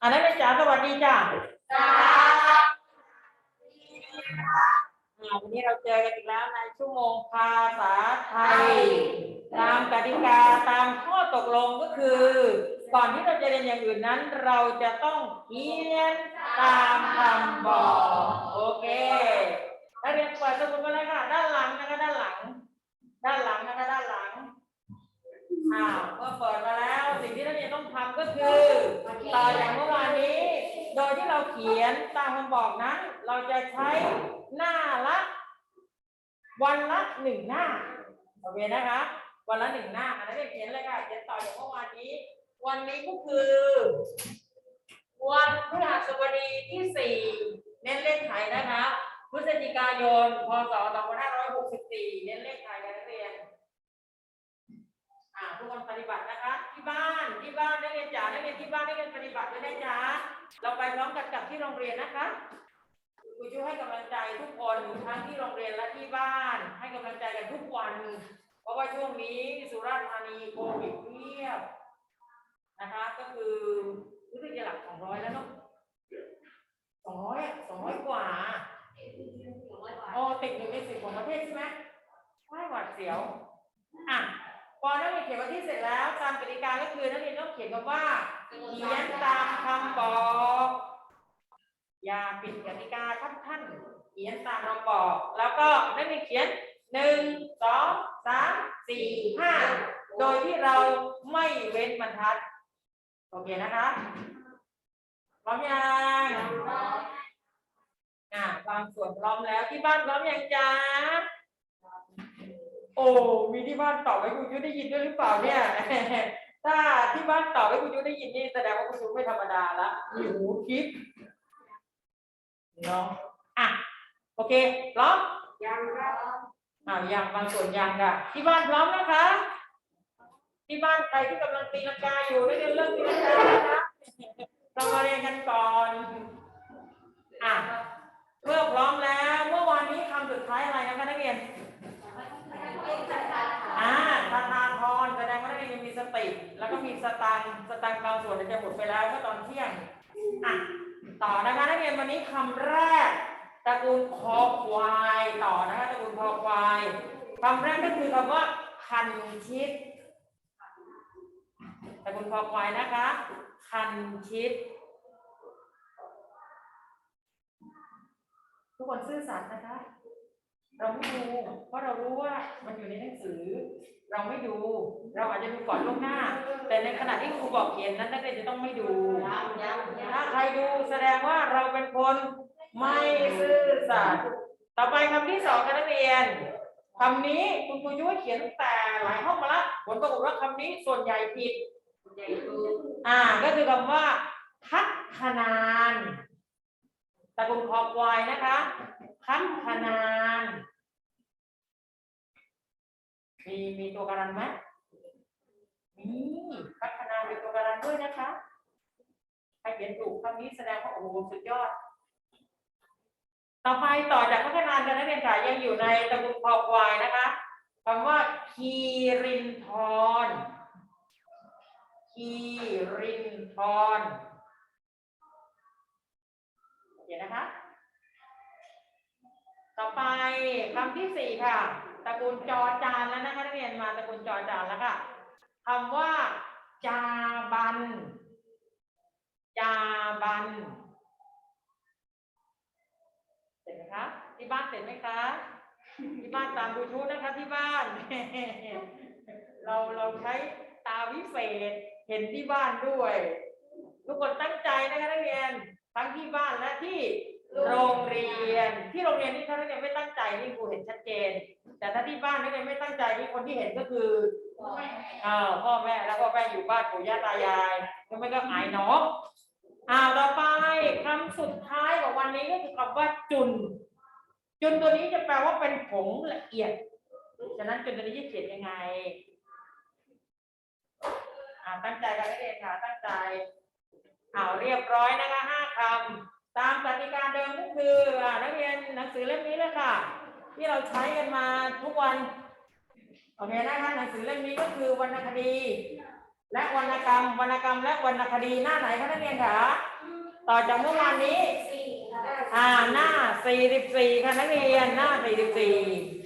อ่านักเรียนจ๋าสวัสดีจ้าอ่าวันนี้เราเจอกันอีกแล้วในชั่วโมงภาษาไทย ตามกติกาตามข้อตกลงก็คือ ก่อนที่เราจะเรียนอย่างอื่นนั้น เราจะต้องเขียนตามคำบอกโอเคนักเรียนเปิดสมุดมาเลยค่ะด้านหลังนะคะด้านหลัง ด้านหลังนะคะด้านหลัง อ้าวเมื่อเปิดมาแล้วสิ่งที่นักเรียนต้องทำก็คือต่อจากเมื่อวานนี้ โดยที่เราเขียนตามคำบอกนั้น เราจะใช้หน้าละ วันละหนึ่งหน้าโอเคนะคะ วันละหนึ่งหน้าอันนั้นเขียนเลยค่ะเขียนต่อจากเมื่อวานนี้ วันนี้ก็คือ วันพฤหัสบดีที่สี่เน้นเลขไทยนะคะพฤศจิกายนพศ2564 เน้นเลขไทยนะนักเรียน อ่าทุกคนปฏิบัตินะคะ ที่ บ้านที่บ้านนักเรียนจ๋านักเรียนที่บ้านนักเรียนปฏิบัติด้วยนะจ๊ะเราไปพร้อมกันกับที่โรงเรียนนะคะครูช่วยให้กำลังใจทุกคนทั้งที่โรงเรียนและที่บ้าน ให้กำลังใจกันทุกวัน เพราะว่าช่วงนี้สุราษฎร์ธานีโควิดเงียบนะคะก็คือรู้สึกจะหลักสองร้อยแล้วเนาะสองร้อยสองร้อยกว่าโอ้ติดหนึ่งในสิบของประเทศใช่ไหมไม่หวาดเสียวอะพอนักเรียนเขียนวันที่เสร็จแล้ว กเรียนต้องเขียนคำว่าเขียนตามคำบอก อย่าผิดกติกาท่านท่านเขียนตามคำบอก แล้วก็นักเรีเขียนหนึ่งสองสามสี่ห้าโดยที่เราไม่เว้นบรรทัด โอเคนะคะพร้อมยังอะบางส่วนพร้อมแล้วที่บ้านพร้อมยังจ๊ะโอ้มีที่บ้านตอบให้คุณยุ้ยได้ยินด้วยหรือเปล่าเนี่ย ถ้าที่บ้านตอบให้คุณยุ้ยได้ยินนี่แสดงว่าคุณยุ้ยไม่ธรรมดาละมีหูทิพย์เนาะอะโอเคพร้อมยังครับอ่ายังบางส่วนยังค่ะที่บ้านพร้อมนะคะ ที่บ้านใครที่กำลังตีลังกาอยู่ได้เรียนเริ่มตีลังกาแล้วนะเรามาเรียนกันก่อนอะเมื่อพร้อมแล้ว เมื่อวานนี้คำสุดท้ายอะไรนะคะนักเรียน อ่าทาทาทรแสดงว่านักเรียนยังมีสติ แล้วก็มีสตังค์สตังค์บางส่วนจะหมดไปแล้วเมื่อตอนเที่ยงอะต่อนะคะนักเรียนวันนี้คำแรกตระกูลคอควายต่อนะคะตระกูลคอควายคำแรกก็คือคำว่าคันชิดตระกูลคอควายนะคะ คันชิด ทุกคนซื่อสัตย์นะคะ เราไม่ดู เพราะเรารู้ว่ามันอยู่ในหนังสือ เราไม่ดู เราอาจจะดูก่อนล่วงหน้า แต่ในขณะที่ครูบอกเขียนนั้นนักเรียนจะต้องไม่ดู ถ้าใครดูแสดงว่าเราเป็นคนไม่ซื่อสัตย์ต่อไปคำที่สองค่ะนักเรียนคำนี้คุณครูยุ้ยเขียนตั้งแต่หลายห้องมาแล้วผลปรากฏว่าคำนี้ส่วนใหญ่ผิดอ่า ก็คือคำว่าทักขนาน ตระกูลคอควายนะคะทักขนานมีมีตัวการันไหมมีพัฒนาเป็นตัวการันด้วยนะคะใครเขียนถูกคำนี้แสดงว่าโอ้โหสุดยอด ต่อไปต่อจากพัฒนากันนักเรียนค่ะยังอยู่ในตระกูลคอควายนะคะคำว่าคีรินทรคีรินทรเดี๋ยวนะคะ ต่อไปคำที่สี่ค่ะตระกูลจอจานแล้วนะคะนักเรียนมาตระกูลจอจานแล้วค่ะคำว่า จาบัน จาบันเสร็จไหมคะที่บ้านเสร็จไหมคะที่บ้านตามดูทูนะคะที่บ้าน เราเราใช้ตาวิเศษเห็นที่บ้านด้วย ทุกคนตั้งใจนะคะนักเรียนทั้งที่บ้านและที่ โรงเรียนที่โรงเรียนนี่ถ้านักเรียนไม่ตั้งใจนี่ครูเห็นชัดเจน แต่ถ้าที่บ้านนักเรียนไม่ตั้งใจนี่คนที่เห็นก็คือเอ่อพ่อแม่แล้วพ่อแม่อยู่บ้านปู่ย่าตายายแล้วไม่ก็อายน้องอ่าต่อไปคำสุดท้ายของวันนี้ก็คือคำว่าจุน จุนตัวนี้จะแปลว่าเป็นผงละเอียดฉะนั้นจุนตัวนี้จะเขียนยังไงอ่าตั้งใจกันนักเรียนค่ะตั้งใจอ่าเรียบร้อยนะคะห้าคำ ตามกติกาเดิมก็คือนักเรียนหนังสือเล่มนี้เลยค่ะ ที่เราใช้กันมาทุกวันโอเคนะคะหนังสือเล่มนี้ก็คือวรรณคดี และวรรณกรรมวรรณกรรมและวรรณคดีหน้าไหนคะนักเรียนคะต่อจากเมื่อวานนี้อ่าหน้า 44 ค่ะนักเรียนหน้า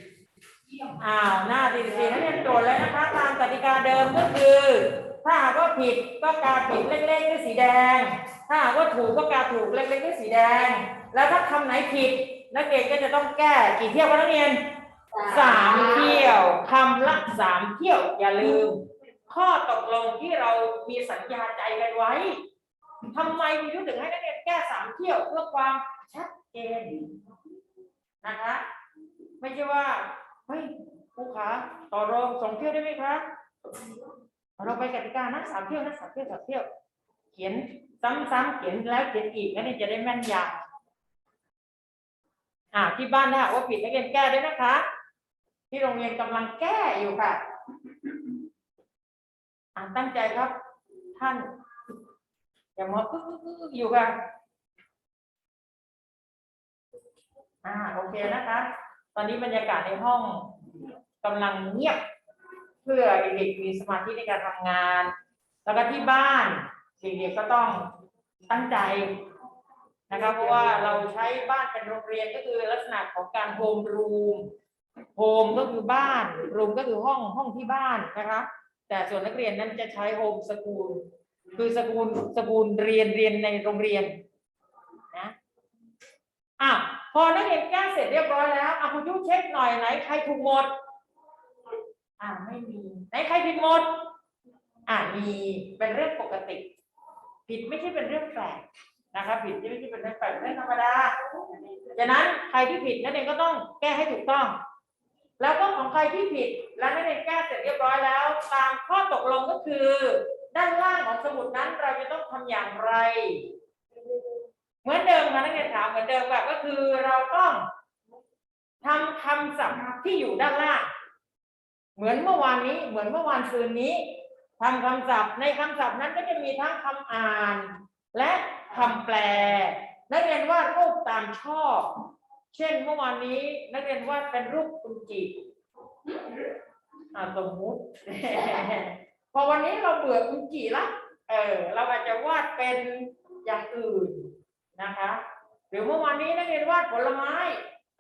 44อ้าวหน้า 44นักเรียนโจทย์เลยนะคะตามกติกาเดิมก็คือ ถ้าหากว่าผิดก็กาผิดเล็กๆด้วยสีแดง ถ้าหากว่าถูกก็กาถูกเล็กๆด้วยสีแดง แล้วถ้าคำไหนผิด นักเรียนก็จะต้องแก้กี่เที่ยวคะนักเรียนสามเที่ยวคำละสามเที่ยวอย่าลืม ข้อตกลงที่เรามีสัญญาใจกันไว้ทำไมมีรู้ถึงให้นักเรียนแก้สามเที่ยวเพื่อความชัดเจนนะคะไม่ใช่ว่าเฮ้ยครูขาต่อรองสองเที่ยวได้ไหมคะเราไปกติกานะสามเที่ยวนะสามเที่ยวสามเที่ยว เขียน ซ้ำๆเขียนแล้วเขียนอีกนักเรียนจะได้แม่นยำอ่าที่บ้านถ้าหากว่าผิดนักเรียนแก้ด้วยนะคะ ที่โรงเรียนกำลังแก้อยู่ค่ะอ่าตั้งใจครับ ท่านอย่ามาปึ๊กปึ๊กปึ๊กอยู่ค่ะอ่าโอเคนะคะ ตอนนี้บรรยากาศในห้องกำลังเงียบ เพื่อเด็กๆมีสมาธิในการทำงาน แล้วก็ที่บ้าน เด็กๆก็ต้องตั้งใจนะคะเพราะว่าเราใช้บ้านเป็นโรงเรียนก็คือลักษณะของการโฮมรูมโฮมก็คือบ้านรูมก็คือห้องห้องที่บ้านนะคะแต่ส่วนนักเรียนนั้นจะใช้โฮมสกูลคือสกูลสกูลเรียนเรียนในโรงเรียนนะอะพอนักเรียนแก้เสร็จเรียบร้อยแล้วอะคุณยุเช็คหน่อยไหนใครถูกหมดอ่าไม่มีไหนใครผิดหมดอ่ามีเป็นเรื่องปกติ ผิดไม่ใช่เป็นเรื่องแปลกนะคะผิดไม่ใช่เป็นเรื่องแปลกเป็นเรื่องธรรมดาดังนั้นใครที่ผิดนักเรียนก็ต้องแก้ให้ถูกต้อง แล้วก็ของใครที่ผิดแล้วนักเรียนแก้เสร็จเรียบร้อยแล้ว ตามข้อตกลงก็คือ ด้านล่างของสมุดนั้นเราจะต้องทำอย่างไร เหมือนเดิมค่ะนักเรียนถามเหมือนเดิมค่ะก็คือเราต้องทำคำศัพท์ที่อยู่ด้านล่าง เหมือนเมื่อวานนี้ เหมือนเมื่อวานซืนนี้ ทำคำศัพท์ในคำศัพท์นั้นก็จะมีทั้งคำอ่าน และคำแปล นักเรียนวาดรูปตามชอบ เช่นเมื่อวานนี้นักเรียนวาดเป็นรูปคุณจิอ่าสมมุติ พอวันนี้เราเบื่อคุณจิละเออเราอาจจะวาดเป็นอย่างอื่นนะคะหรือเมื่อวานนี้นักเรียนวาดผลไม้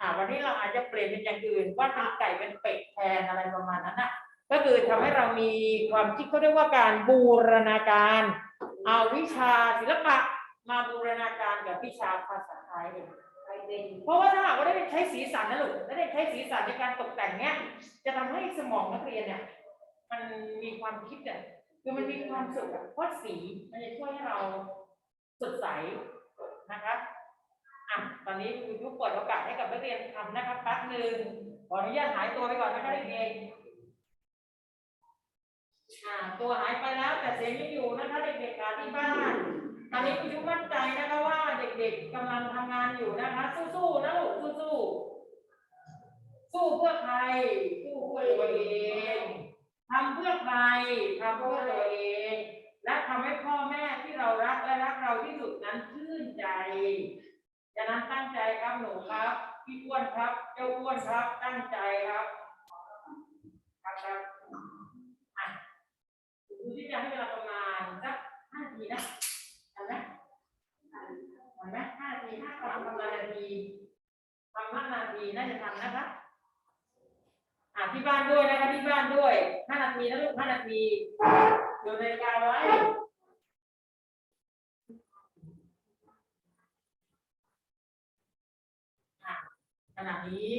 อ่าวันนี้เราอาจจะเปลี่ยนเป็นอย่างอื่นวาดเป็นไก่เป็นเป็ดแทนอะไรประมาณนั้นนะ ก็คือทำให้เรามีความคิดเขาเรียกว่าการบูรณาการ เอาวิชาศิลปะมาบูรณาการกับวิชาภาษาไทยเพราะว่าถ้าหากว่าได้ใช้สีสันนะลูกได้ใช้สีสันในการตกแต่งเนี้ย จะทำให้สมองนักเรียนเนี่ยมันมีความคิดอะคือมันมีความสุขอะเพราะสีมันจะช่วยให้เราสดใสนะคะอะตอนนี้คุณครูเปิดโอกาสให้กับนักเรียนทำนะครับแป๊บหนึ่งขออนุญาตหายตัวไปก่อนนะคะเด็กๆ อ่าตัวหายไปแล้วแต่เสียงยังอยู่นะคะเด็กๆค่ะที่บ้านอันนี้คุณยุมั่นใจนะคะว่าเด็กๆกำลังทำงานอยู่นะคะ สู้ๆนะลูกสู้ๆสู้เพื่อใครสู้เพื่อตัวเองทำเพื่อใครทำเพื่อตัวเอง และทำให้พ่อแม่ที่เรารักและรักเราที่สุดนั้นชื่นใจฉะนั้นตั้งใจครับหนูครับพี่อ้วนครับ เจ้าอ้วนครับตั้งใจครับ จะให้เวลาประมาณสักห้านาทีนะทำไหมทำไหมห้านาทีห้าคำทำนาทีทำห้านาทีน่าจะทำนะคะอ่าที่บ้านด้วยนะคะที่บ้านด้วยห้านาทีนะลูกห้านาทีดูนาฬิกาไว้อะขณะนี้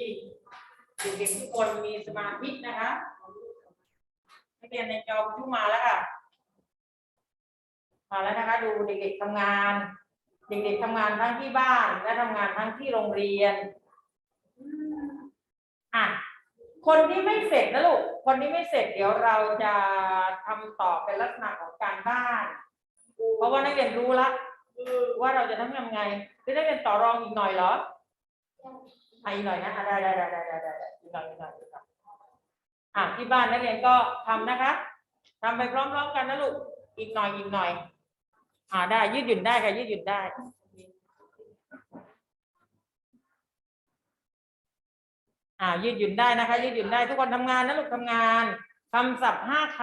เด็กๆทุกคนมีสมาธินะคะนักเรียนในจอทุกมาแล้วค่ะ มาแล้วนะคะ ดูเด็กๆทำงาน เด็กๆทำงานทั้งที่บ้าน และทำงานทั้งที่โรงเรียนอะคนที่ไม่เสร็จนะลูก คนที่ไม่เสร็จเดี๋ยวเราจะทำต่อเป็นลักษณะของการบ้าน เพราะว่านักเรียนรู้ละว่าเราจะทำยังไงจะได้เรียนต่อรองอีกหน่อยเหรออะอีกหน่อยนะได้ได้ได้ได้ได้ได้อีกหน่อยอีกหน่อยอีกหน่อยอะที่บ้านนักเรียนก็ทำนะคะทำไปพร้อมๆกันนะลูกอีกหน่อยอีกหน่อย อ่าได้ยืดหยุ่นได้ค่ะยืดหยุ่นได้ อ่ายืดหยุ่นได้นะคะ ยืดหยุ่นได้ทุกคนทำงานนะลูกทำงานคำศัพท์ห้าค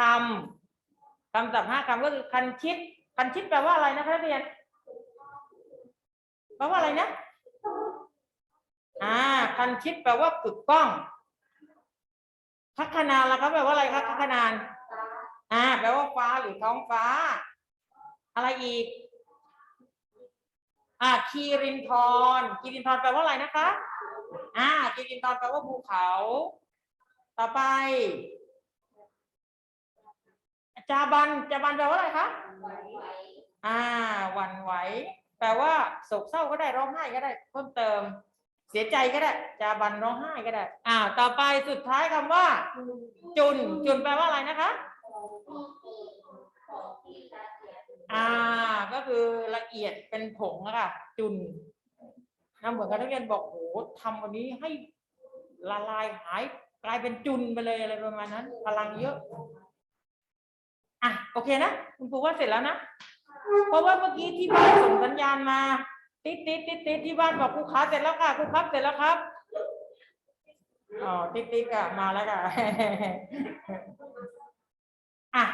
ำคำศัพท์ห้าคำก็คือคันชิด คันชิดแปลว่าอะไรนะคะนักเรียนแปลว่าอะไรนะ อ่า คันชิดแปลว่าฝึกกล้องคัคคณาล่ะครับแปลว่าอะไรครับคัคคณานอ่า แปลว่าฟ้าหรือท้องฟ้า อะไรอีก อ่าคีรินทรคีรินทรแปลว่าอะไรนะคะ อ่าคีรินทรแปลว่าภูเขา ต่อไป จาบันจาบันแปลว่าอะไรคะอ่าหวั่นไหว แปลว่าโศกเศร้าก็ได้ร้องไห้ก็ได้ เพิ่มเติม เสียใจก็ได้ จาบันร้องไห้ก็ได้ อ่า ต่อไปสุดท้ายคำว่า จุน จุนแปลว่าอะไรนะคะ อ่า ก็คือละเอียดเป็นผงอะค่ะ จุนนะเหมือนกับนักเรียนบอกโหทำวันนี้ให้ละลายหายกลายเป็นจุนไปเลยอะไรประมาณนั้น พลังเยอะ อะโอเคนะคุณครูว่าเสร็จแล้วนะ เพราะว่าเมื่อกี้ที่บ้านส่งสัญญาณมา ติดติดติดติดที่บ้านบอกครูขาเสร็จแล้วค่ะครูครับเสร็จแล้วครับอ๋อติดติดอะมาแล้วค่ะอะ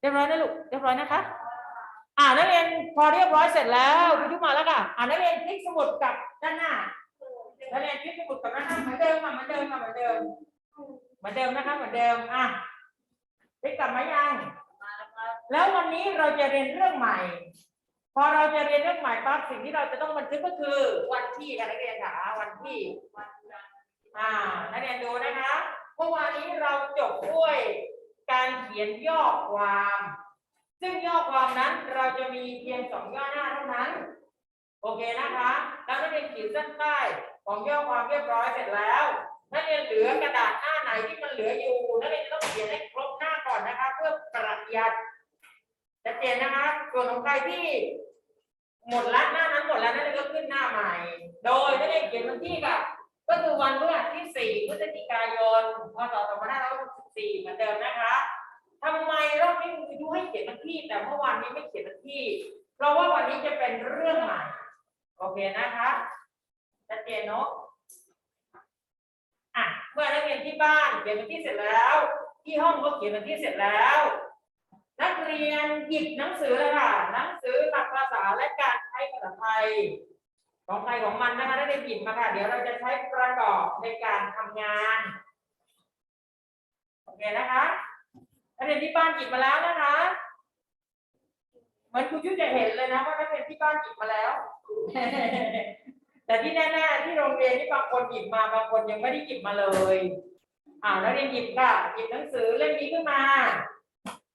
เรียบร้อยนะลูกเรียบร้อยนะคะ อ่านักเรียนพอเรียบร้อยเสร็จแล้วคุณยุมาแล้วค่ะอ่านักเรียนพลิกสมุดกับด้านหน้านักเรียนพลิกสมุดกับด้านหน้าเหมือนเดิมค่ะเหมือนเดิมค่ะเหมือนเดิมเหมือนเดิมนะคะเหมือนเดิมอะพลิกกลับมายังแล้ววันนี้เราจะเรียนเรื่องใหม่ พอเราจะเรียนเรื่องใหม่ปั๊บสิ่งที่เราจะต้องบันทึกก็คือ วันที่ค่ะนักเรียนค่ะวันที่อ่านักเรียนดูนะคะเมื่อวานนี้เราจบด้วยการเขียนย่อความ ซึ่งย่อความนั้นเราจะมีเพียงสองย่อหน้าเท่านั้น โอเคนะคะ แล้วนักเรียนขีดเส้นใต้ของย่อความเรียบร้อยเสร็จแล้วนักเรียนเหลือกระดาษหน้าไหนที่มันเหลืออยู่นักเรียนจะต้องเขียนให้ครบหน้าก่อนนะคะ เพื่อประหยัดชัดเจนนะคะ ส่วนของใครที่หมดละหน้านั้นหมดแล้วนักเรียนก็ขึ้นหน้าใหม่ โดยนักเรียนเขียนวันที่กับก็คือวันพฤหัสที่ 4 พฤศจิกายน พศ 2564 เหมือนเดิมนะคะ ทำไมรอบนี้คุณครูให้เขียนวันที่ แต่เมื่อวานนี้ไม่เขียนวันที่ เพราะว่าวันนี้จะเป็นเรื่องใหม่โอเคนะคะชัดเจนเนาะอะเมื่อนักเรียนที่บ้านเขียนวันที่เสร็จแล้ว ที่ห้องก็เขียนวันที่เสร็จแล้ว นักเรียนหยิบหนังสือเลยค่ะหนังสือหลักภาษาและการใช้ภาษาไทยของใครของมันนะคะได้หยิบมาค่ะ เดี๋ยวเราจะใช้ประกอบในการทำงานโอเคนะคะ นักเรียนที่บ้านหยิบมาแล้วนะคะเหมือนครูยุ้ยจะเห็นเลยนะว่านักเรียนที่บ้านหยิบมาแล้ว แต่ที่แน่ๆที่โรงเรียนที่บางคนหยิบมาบางคนยังไม่ได้หยิบมาเลยอ่านักเรียนหยิบค่ะหยิบหนังสือเล่มนี้ขึ้นมา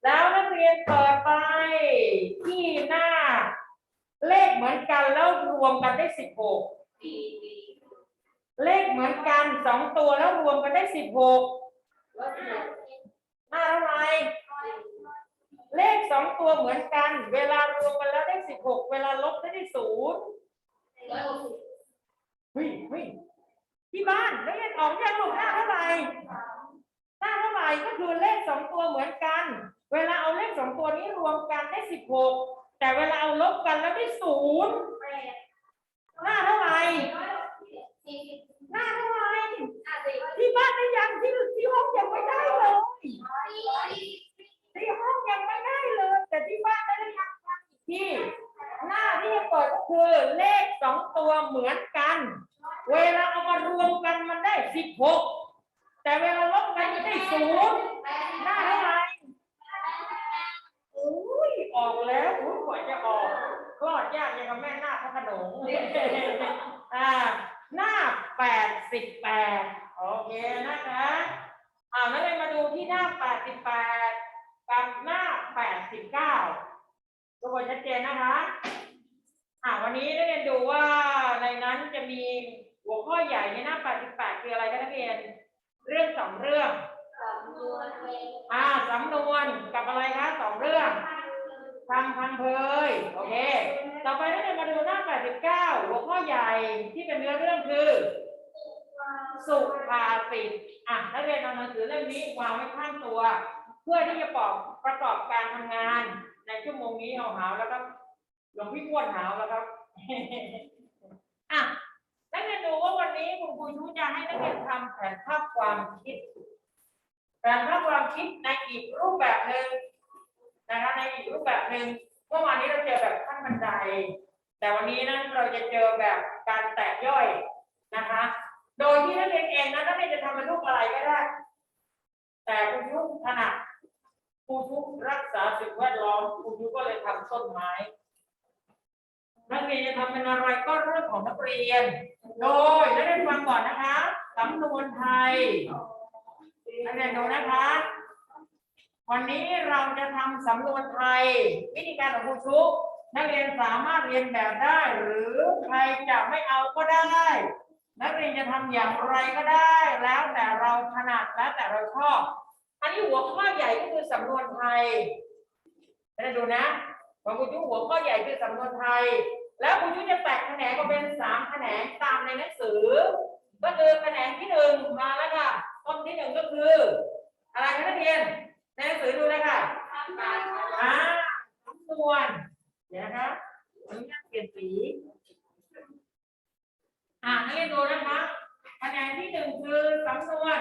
แล้วนักเรียนเปิดไปที่หน้า เลขเหมือนกันแล้วรวมกันได้สิบหกเลขเหมือนกันสองตัวแล้วรวมกันได้สิบหก หน้าเท่าไหร่เลขสองตัวเหมือนกัน เวลารวมกันแล้วได้สิบหกเวลาลบได้ศูนย์เฮ้ยเฮ้ยที่บ้านนักเรียนออกยังลูกหน้าเท่าไหร่หน้าเท่าไหร่ก็คือเลขสองตัวเหมือนกัน เวลาเอาเลขสองตัวนี้รวมกันได้สิบหกแต่เวลาเอาลบกันแล้วได้ศูนย์หน้าเท่าไหร่ หน้าท่าไหร่ที่บ้านได้ยังที่ที่ห้องยังไม่ได้เลยที่ห้องยังไม่ได้เลย แต่ที่บ้านได้ยังที่หน้าที่จะเปิดก็คือเลขสองตัวเหมือนกัน เวลาเอามารวมกันมันได้สิบหกแต่เวลาลบกันมันได้ศูนย์หน้าเท่าไหร่อุ้ยออกแล้วอุ้ยกว่าจะออกคลอดยากยังกับแม่หน้าพระขนงอ่า หน้าแปดสิบแปดโอเคนะคะอ่านักเรียนมาดูที่หน้าแปดสิบแปดกับหน้าแปดสิบเก้าทุกคนชัดเจนนะคะอ่าวันนี้นักเรียนดูว่าในนั้นจะมีหัวข้อใหญ่ในหน้าแปดสิบแปดคืออะไรคะนักเรียน เรื่องสองเรื่องอ่าสำนวนกับอะไรคะสองเรื่องทำพังเพยโอเค ต่อไปนักเรียนมาดูหน้า 89 หัวข้อใหญ่ที่เป็นเนื้อเรื่องคือ สุภาษิตอะนักเรียนเอาหนังสือเล่มนี้วางไว้ข้างตัว เพื่อที่จะประกอบประกอบการทำงาน ในชั่วโมงนี้เอาหาวแล้วครับหลวงพี่อ้วนหาวแล้วครับอะนักเรียนดูว่าวันนี้คุณครูชูจะให้นักเรียนทำแผนภาพความคิดแผนภาพความคิดในอีกรูปแบบหนึ่งนะคะในอีกรูปแบบหนึ่ง เมื่อวานนี้เราเจอแบบขั้นบันได แต่วันนี้นั้นเราจะเจอแบบการแตกย่อยนะคะ โดยที่นักเรียนเองนะนักเรียนจะทำเป็นรูปอะไรก็ได้ แต่ครูยุถนัดครูยุรักษาสิ่งแวดล้อมครูยุก็เลยทำต้นไม้ นักเรียนจะทำเป็นอะไรก็เรื่องของนักเรียน โดยนักเรียนฟังก่อนนะคะสำนวนไทยนักเรียนดูนะคะ วันนี้เราจะทำสำนวนไทย วิธีการของครูชุกนักเรียนสามารถเรียนแบบได้ หรือใครจะไม่เอาก็ได้ นักเรียนจะทำอย่างไรก็ได้ แล้วแต่เราถนัดแล้วแต่เราชอบ อันนี้หัวข้อใหญ่ก็คือสำนวนไทยนักเรียนดูนะของครูชุกหัวข้อใหญ่คือสำนวนไทย แล้วครูชุกจะแตกแขนงออกเป็นสามแขนงตามในหนังสือ ก็คือแขนงที่หนึ่งมาแล้วค่ะต้นที่หนึ่งก็คือ อะไรคะนักเรียน ในหนังสือดูเลยค่ะอ่าสำนวนเดี๋ยวนะคะอนุญาตเปลี่ยนสีอ่านักเรียนดูนะคะคะแนนที่หนึ่งคือสำนวน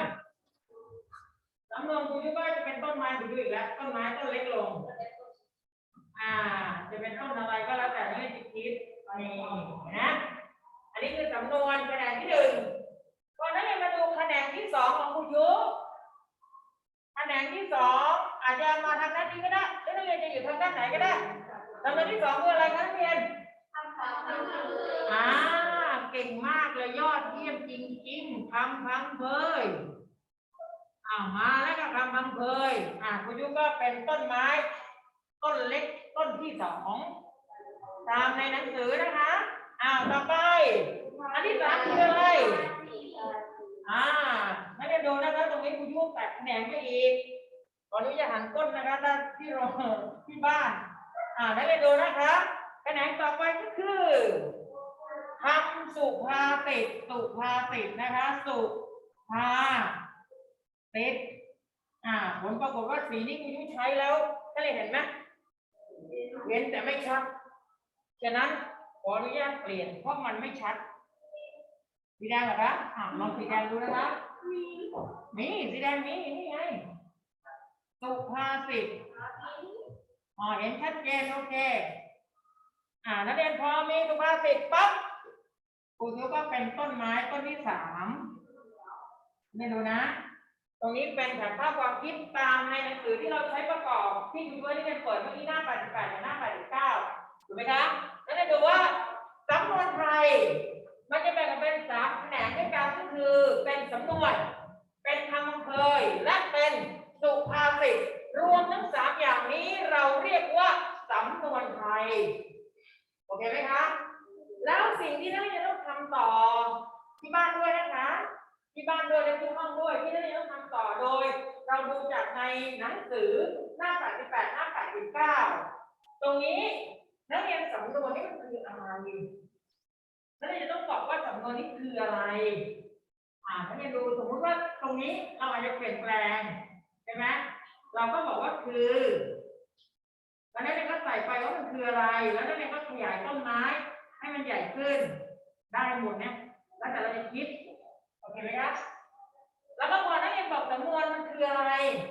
สำนวนคุณก็จะเป็นต้นไม้ดูอีกแล้วต้นไม้ต้นเล็กลง อ่า จะเป็นต้นอะไรก็แล้วแต่นักเรียนจะคิดนี่นะ อันนี้คือสำนวนคะแนนที่หนึ่งก่อนนักเรียนมาดูคะแนนที่สองของคุณยุคะแนนที่สองอาจจะมาทางด้านนี้ก็ได้หรือนักเรียนจะอยู่ทางด้านไหนก็ได้สำนวนที่สองคืออะไรคะนักเรียนอ่าเก่งมากเลยยอดเยี่ยมจริงๆคำพังเพยอ่ามาแล้วก็คำพังเพยอ่าคุณยุก็เป็นต้นไม้ ต้นเล็กต้นที่สองตามในหนังสือนะคะอ้าวต่อไป อันที่สามคืออะไร อ่านักเรียนดูนะคะตรงนี้คุณยุแตกแขนงไปอีกตอนนี้จะหันก้นนะคะถ้าที่โรงที่บ้าน อ่านักเรียนดูนะคะแขนงต่อไปก็คือคำสุภาษิตสุภาษิตนะคะ สุภาษิตอ่าผลปรากฏว่าสีนี้คุณยุใช้แล้วนักเรียเห็นไหมเห็นแต่ไม่ชัด ฉะนั้นขออนุญาตเปลี่ยนเพราะมันไม่ชัด สีแดงเหรอคะอ่าลองสีแดงดูนะคะนี่สีแดงมีนี่ไงสุภาษิตอ๋อเห็นชัดเจนโอเค อ่านักเรียนพอมีสุภาษิตปั๊บครูยุก็เป็นต้นไม้ต้นที่สามไม่ดูนะ ตรงนี้เป็นแผนภาพความคิดตามในหนังสือที่เราใช้ประกอบที่คุณเพื่อนที่เป็นเปิดเมื่อกี้หน้า88กับหน้า89ถูกไหมคะแล้วจะดูว่าสำนวนไทย มันจะแบ่งออกเป็นสามแขนงด้วยกันก็คือเป็นสำนวน เป็นคำเภยและเป็นสุภาษิตรวมทั้งสามอย่างนี้เราเรียกว่าสำนวนไทยโอเคไหมคะแล้วสิ่งที่นักเรียนต้องทำต่อที่บ้านด้วยนะคะที่บ้านด้วยและที่ห้องด้วยที่นักเรียนต้องทำต่อโดย เราดูจากในหนังสือหน้า 88 หน้า 89 ตรงนี้นักเรียนสำนวนนี้มันคืออะไร นักเรียนจะต้องบอกว่าสำนวนนี้คืออะไร อ่านักเรียนดูสมมติว่าตรงนี้เราอาจจะเปลี่ยนแปลงใช่ไหมเราก็บอกว่าคือแล้วนักเรียนก็ใส่ไปว่ามันคืออะไร แล้วนักเรียนก็ขยายต้นไม้ ให้มันใหญ่ขึ้น ได้หมดเนี่ยแล้วแต่เราจะคิดโอเคไหมครับแล้วก็พอนักเรียนบอกสำนวนมันคืออะไร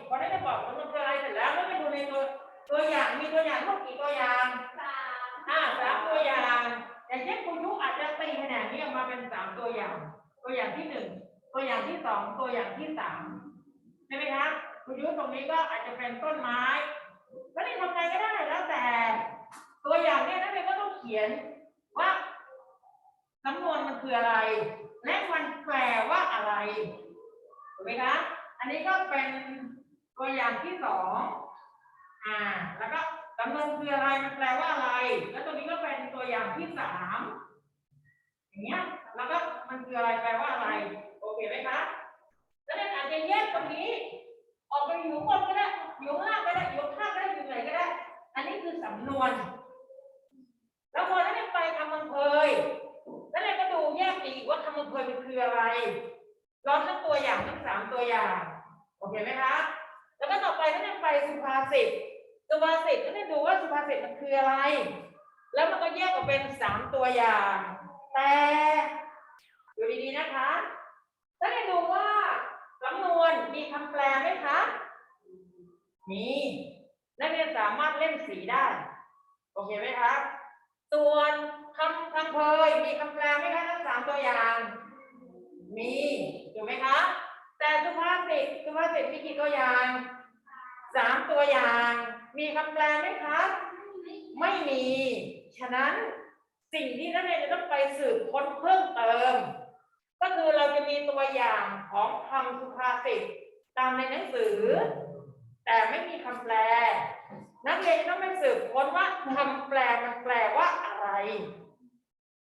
พอนักเรียนบอกสำนวนคืออะไรเสร็จแล้วนักเรียนดูในตัวตัวอย่างมีตัวอย่างทั้งหมดกี่ตัวอย่างอ่าสามตัวอย่าง อย่างเช่นคุณยุอาจจะตีคะแนนนี้ออกมาเป็นสามตัวอย่าง ตัวอย่างที่หนึ่งตัวอย่างที่สองตัวอย่างที่สามใช่ไหมครับคุณยุตรงนี้ก็อาจจะเป็นต้นไม้แล้วนี่ทำไงก็ได้แล้วแต่ ตัวอย่างเนี่ยนักเรียนก็ต้องเขียนว่าสำนวนมันคืออะไร และมันแปลว่าอะไรถูกไหมคะอันนี้ก็เป็นตัวอย่างที่สองอ่าแล้วก็ สำนวนคืออะไรมันแปลว่าอะไร แล้วตัวนี้ก็เป็นตัวอย่างที่สามอย่างเงี้ยแล้วก็มันคืออะไรแปลว่าอะไร โอเคไหมคะแล้วเนี่ยอาจจะแยกตรงนี้ ออกไปอยู่บนก็ได้อยู่ข้างล่างก็ได้อยู่ข้างก็ได้อยู่ไหนก็ได้ อันนี้คือสำนวน แล้วพอนั้นไปคำมันเพยแล้วเนี่ยก็ดูแยกอีกว่าคำมันเพยมันคืออะไรลองทั้งตัวอย่างทั้งสามตัวอย่าง โอเคไหมคะ แล้วก็ต่อไปก็เนี่ยไปสุภาษิต สุภาษิตก็เนี่ยดูว่าสุภาษิตมันคืออะไร แล้วมันก็แยกออกเป็นสามตัวอย่าง แต่ดูดีๆนะคะแล้วเนี่ยดูว่าสำนวนมีคำแปลไหมคะ มีนักเรียนสามารถเล่นสีได้ โอเคไหมครับ ส่วนคำคำเพยมีคำแปลไหมคะทั้งสามตัวอย่าง มีถูกไหมคะ แต่สุภาษิตสุภาษิตมีกี่ตัวอย่างสามตัวอย่าง มีคำแปลไหมครับไม่มี ฉะนั้นสิ่งที่นักเรียนจะต้องไปสืบค้นเพิ่มเติม ก็คือเราจะมีตัวอย่างของคำสุภาษิตตามในหนังสือ แต่ไม่มีคำแปล นักเรียนจะต้องไปสืบค้นว่าคำแปลมันแปลว่าอะไร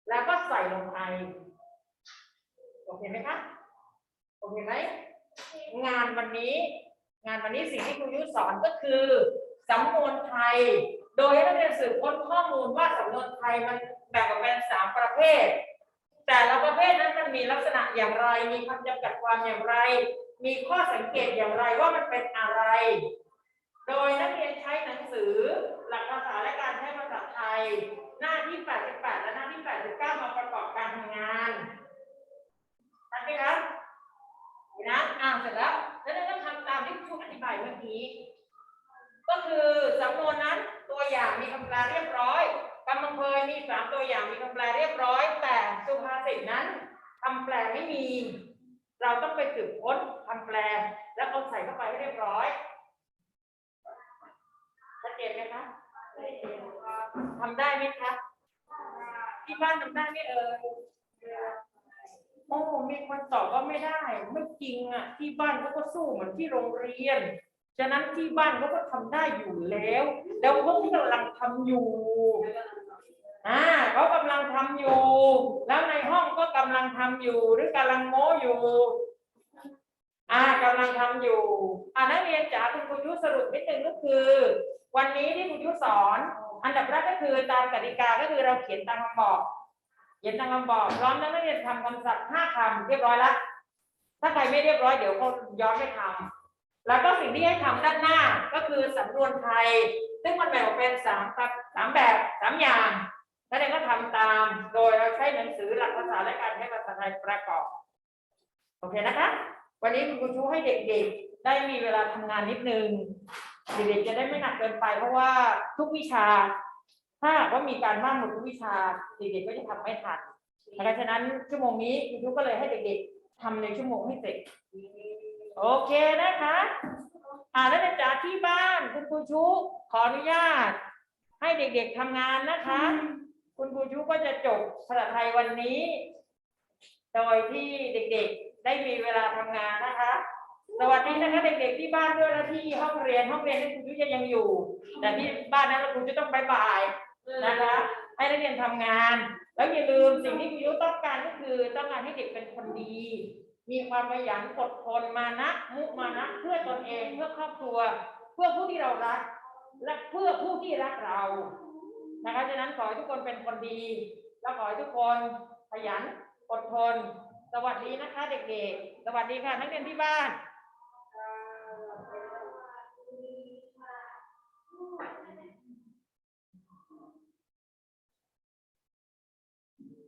แล้วก็ใส่ลงไปโอเคไหมคะโอเคไหมงานวันนี้ งานวันนี้สิ่งที่ครูยุสอนก็คือ สำนวนไทย โดยให้นักเรียนสืบค้นข้อมูลว่าสำนวนไทยมันแบ่งออกเป็นสามประเภท แต่ละประเภทนั้นมันมีลักษณะอย่างไร มีคำจำกัดความอย่างไร มีข้อสังเกตอย่างไรว่ามันเป็นอะไร โดยนักเรียนใช้หนังสือ หลักภาษาและการใช้ภาษาไทย หน้าที่ 88 และหน้าที่ 89 มาประกอบการทำงานทันไหมครับนะอ่านเสร็จแล้วแล้วเราก็ทำตามที่ครูอธิบายเมื่อกี้ ก็คือสำนวนนั้นตัวอย่างมีคำแปลเรียบร้อยกำลังเพยมีสามตัวอย่างมีคำแปลเรียบร้อย แต่สุภาษิตนั้นคำแปลไม่มี เราต้องไปสืบค้นคำแปล แล้วเอาใส่เข้าไปให้เรียบร้อยชัดเจนไหมคะทำได้ไหมคะที่บ้านทำได้ไหมเอ่ยโอ้มีคนตอบว่าไม่ได้ ไม่จริงอะ ที่บ้านเขาก็สู้เหมือนที่โรงเรียน ฉะนั้นที่บ้านเขาก็ทำได้อยู่แล้ว แล้วพวกที่กำลังทำอยู่อ่าเขากำลังทำอยู่ แล้วในห้องก็กำลังทำอยู่ หรือกำลังโม้อยู่อ่ากำลังทำอยู่อ่านักเรียนจ๋าคุณครูยุสรุปนิดนึงก็คือ วันนี้ที่ครูยุสอน อันดับแรกก็คือตามกติกาก็คือเราเขียนตามคำบอกเขียนตามคำบอกพร้อมแล้วนักเรียนทำคำศัพท์ห้าคำเรียบร้อยแล้วถ้าใครไม่เรียบร้อยเดี๋ยวเขาย้อนไปทำ แล้วก็สิ่งที่ให้ทำด้านหน้าก็คือสำนวนไทย ซึ่งมันแบ่งออกเป็นสามสามแบบสามอย่างนักเรียนก็ทำตามโดยเราใช้หนังสือหลักภาษาและการใช้ภาษาไทยประกอบโอเคนะคะ วันนี้คุณครูชูให้เด็กๆ ได้มีเวลาทำงานนิดนึงเด็กๆจะได้ไม่หนักเกินไป เพราะว่าทุกวิชา ถ้าว่ามีการบ้านหมดทุกวิชาเด็กๆก็จะทำไม่ทันดังฉะนั้นชั่วโมงนี้คุณครูก็เลยให้เด็กๆทำในชั่วโมงให้เสร็จ โอเคนะคะอ่าแล้วเด็กที่บ้านคุณครูชูขออนุญาต ให้เด็กๆทำงานนะคะ คุณครูชูก็จะจบภาษาไทยวันนี้ โดยที่เด็กๆได้มีเวลาทำงานนะคะ สวัสดีนะคะเด็กๆที่บ้านด้วยและที่ห้องเรียนห้องเรียนที่คุณยุ้ยยังอยู่ แต่ที่บ้านนั้นคุณจะต้องบายบายนะคะให้นักเรียนทำงาน แล้วอย่าลืมสิ่งที่คุณยุ้ยต้องการก็คือต้องการให้เด็กเป็นคนดี มีความขยันอดทนมานะมุมานะเพื่อตนเองเพื่อครอบครัว เพื่อผู้ที่เรารัก และเพื่อผู้ที่รักเรานะคะฉะนั้นขอให้ทุกคนเป็นคนดี และขอให้ทุกคนขยันอดทน สวัสดีนะคะ เด็กๆ สวัสดีค่ะนักเรียนที่บ้าน